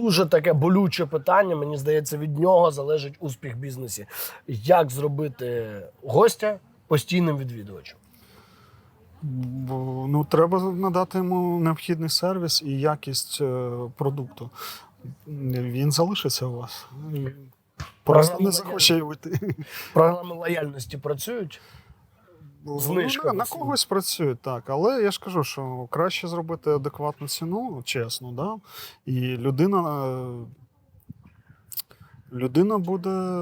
дуже таке болюче питання. Мені здається, від нього залежить успіх бізнесі. Як зробити гостя постійним відвідувачем? Ну, треба надати йому необхідний сервіс і якість е, продукту. Він залишиться у вас. Просто Програма не захоче уйти. Програми лояльності працюють. Знижка Ну, на на когось працює так, але я ж кажу, що краще зробити адекватну ціну, чесно, да? і людина, людина буде,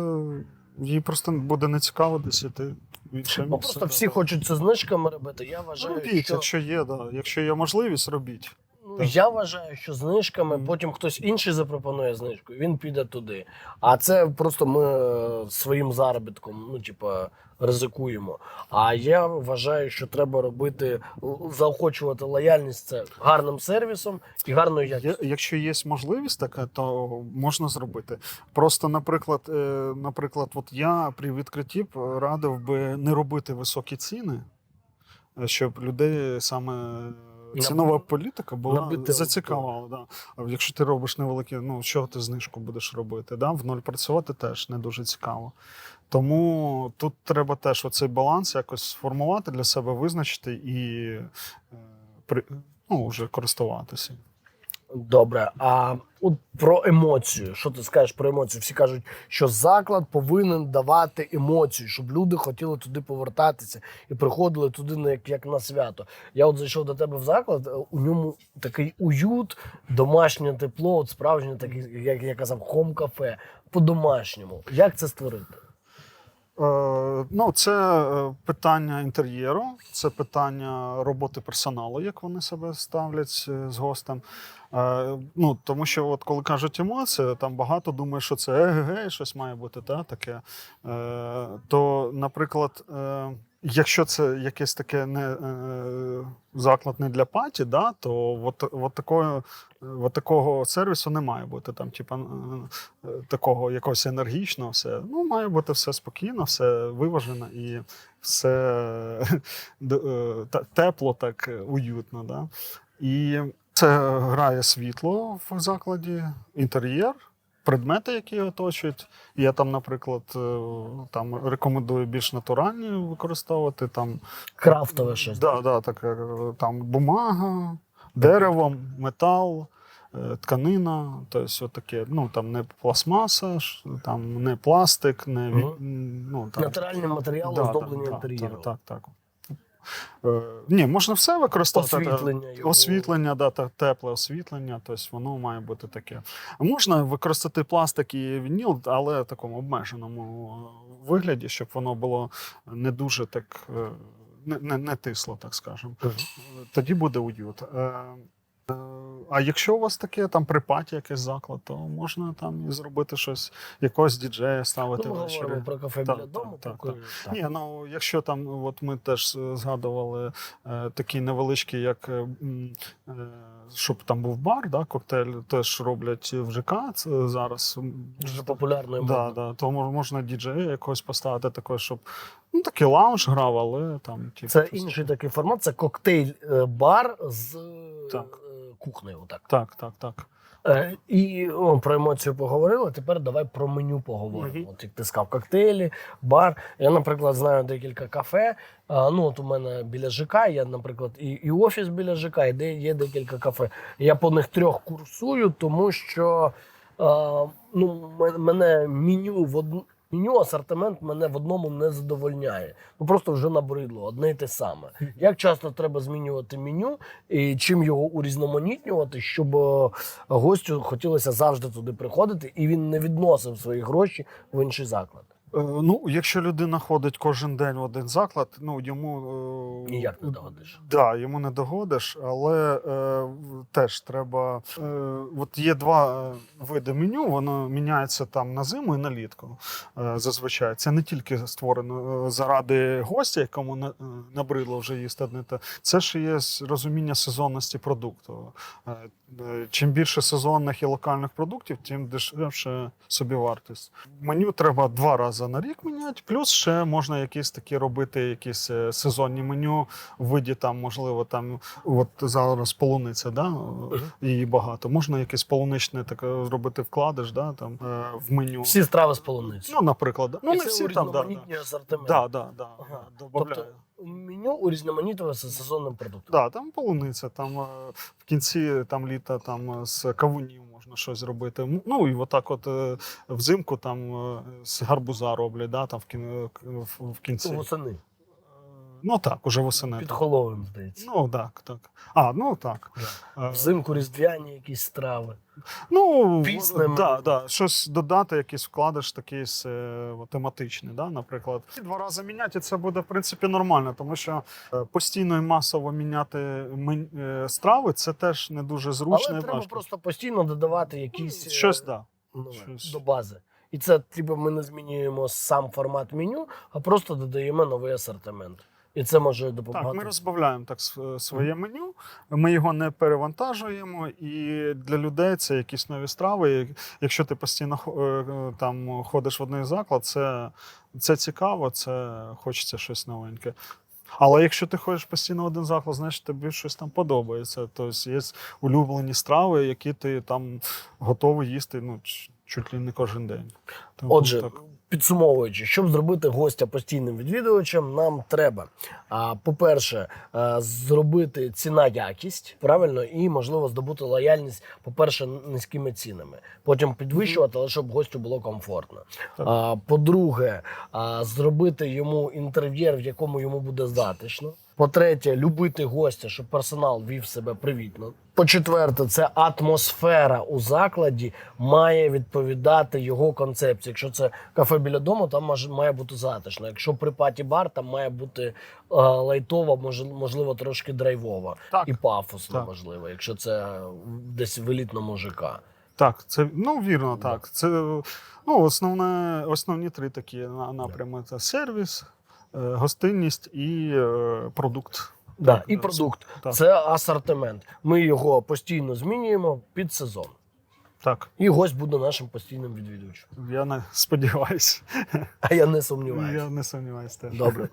їй просто буде не цікаво десь іти Ну просто всі хочуть це знижками робити. Я вважаю, Робіть, що якщо є, да. якщо є можливість, робіть. Я вважаю, що знижками потім хтось інший запропонує знижку, він піде туди. А це просто ми е, своїм заробітком, ну типа, ризикуємо. А я вважаю, що треба робити заохочувати лояльність це гарним сервісом і гарною якістю. Якщо є можливість така, то можна зробити. Просто, наприклад, е, наприклад, от я при відкритті радив би не робити високі ціни, е, щоб людей саме цінова політика була набити зацікавила. Да. Якщо ти робиш невеликі, ну чого ти знижку будеш робити? Да? В ноль працювати теж не дуже цікаво. Тому тут треба теж оцей баланс якось сформувати для себе, визначити і е, ну, вже користуватися. Добре, а от про емоцію. Що ти скажеш про емоцію? Всі кажуть, що заклад повинен давати емоцію, щоб люди хотіли туди повертатися і приходили туди на як, як на свято. Я от зайшов до тебе в заклад, е, у ньому такий уют, домашнє тепло, от справжнє такий, як я казав, хом-кафе по-домашньому. Як це створити? Ну, це е, питання інтер'єру, це питання роботи персоналу, як вони себе ставлять е, з гостем. Е, Ну, тому що, от коли кажуть емоції, там багато думає, що це еге, щось має бути та, таке. То, наприклад, якщо це якесь таке не е, заклад не для паті, да, то от, от, такої, от такого сервісу не має бути. Там, типа, е, такого якогось енергічного, все. Ну, має бути все спокійно, все виважено і все е, тепло, так уютно. Да? І це грає світло в закладі, інтер'єр. Предмети, які оточують. Я там, наприклад, е, там рекомендую більш натуральні використовувати. Там, Крафтове щось. Да, да, так, е, там бумага, дерево, метал, е, тканина, тобто отаке, ну там не пластмаса, там не пластик, не Мгм. ну, там, Натуральні матеріали, Да, оздоблення да, інтер'єру. Так, так, так. Е, ні, можна все використовувати. Освітлення його. Освітлення, да, та- тепле освітлення, тобто воно має бути таке. Можна використати пластик і вініл, але в такому обмеженому е, вигляді, щоб воно було не дуже так е, не, не, не тисло, так скажемо. Тоді буде уют. Е, е, А якщо у вас таке там при паті якийсь заклад, то можна там і зробити щось, якогось діджея ставити Ну, ми ввечері. говоримо про кафе біля так, дому. так, про так. Ні, ну якщо там, от ми теж е, згадували е, такі невеличкі, як е, е, щоб там був бар, да, коктейль теж роблять в ЖК це зараз. Дуже популярною Да, да, то можна діджея якогось поставити також, щоб ну такий лаунж грав, але там типу, Це інший такий формат, це коктейль-бар з е, Так. Кухнею. Так. Так, так, так. Е, І о, про емоцію поговорили. Тепер давай про меню поговоримо. Мгм. От як ти сказав, коктейлі, бар. Я, наприклад, знаю декілька кафе. А, ну, от у мене біля ЖК, я, наприклад, і, і офіс біля ЖК, і де є декілька кафе. Я по них трьох курсую, тому що а, ну, мене меню в одну. Меню асортимент мене в одному не задовольняє. Ну просто вже набридло одне й те саме. Як часто треба змінювати меню і чим його урізноманітнювати, щоб е, гостю хотілося завжди туди приходити, і він не відносив свої гроші в інший заклад. Е, Ну, якщо людина ходить кожен день в один заклад, ну йому е, Ніяк не догодиш. Да, йому не догодиш, але е, теж треба. Е, от є два е, види меню, воно міняється там на зиму і на літку. Е, зазвичай це не тільки створено е, заради гостя, якому е, набридло вже їсти одне те. Це ж є розуміння сезонності продукту. Е, е, чим більше сезонних і локальних продуктів, тим дешевше собівартість. Меню треба два рази рази на рік міняти. Плюс ще можна якісь такі робити, якісь е, сезонні меню в виді там, можливо, там от зараз полуниця, да? її багато. Можна якесь полуничне таке зробити вкладиш, да? там, е, в меню. Всі страви з полуниці. Ну, наприклад, да. ну І не це всі там, да, да. асортименти. Да, да, да, Ага. добавляю. Тобто меню урізноманітується сезонним продуктом. Да, там полуниця, там е, в кінці там літа там з кавунів можна щось зробити. Ну і отак, от е, взимку там е, з гарбуза роблять, да, там в, кін, в кінці. Восени. Ну так, уже восени. Під холовим, здається. Ну так, так. А, ну так. Е, Взимку різдвяні якісь страви. Ну, Пісне да, да, щось додати, якийсь вкладиш такий е, тематичний, да, наприклад. Два рази міняти і це буде в принципі нормально, тому що е, постійно і масово міняти страви це теж не дуже зручно Але і треба важко. просто постійно додавати якісь е, Щось, да. нове щось. до бази. І це типу, ми не змінюємо сам формат меню, а просто додаємо новий асортимент. І це може допомагати. Так, ми розбавляємо так св- своє меню, ми його не перевантажуємо, і для людей це якісь нові страви. Якщо ти постійно хо- е, там ходиш в один заклад, це, це цікаво, це хочеться щось новеньке. Але якщо ти ходиш постійно в один заклад, значить тобі щось там подобається. Тобто є улюблені страви, які ти там готовий їсти ну, чуть ли не кожен день. Тому Отже, так. Підсумовуючи, щоб зробити гостя постійним відвідувачем, нам треба, по-перше, зробити ціна якість правильно, і можливо здобути лояльність, по-перше, низькими цінами. Потім підвищувати, але щоб гостю було комфортно. По-друге, зробити йому інтер'єр, в якому йому буде затишно. По-третє, любити гостя, щоб персонал вів себе привітно. По-четверте, це атмосфера у закладі має відповідати його концепції. Якщо це кафе біля дому, там має бути затишно. Якщо при паті бар, там має бути е, лайтово, може- можливо, трошки драйвово Так. і пафосно, Так. можливо, якщо це десь в елітному ЖК. Так, це ну вірно, так. Це ну, основне, основні три такі на- напрями: це сервіс, е, гостинність і е, продукт. Да, Так, і продукт. так. Це асортимент. Ми його постійно змінюємо під сезон. Так, І гость буде нашим постійним відвідувачем. я не сподіваюся. А я не сумніваюся. Я не сумніваюся теж. Добре.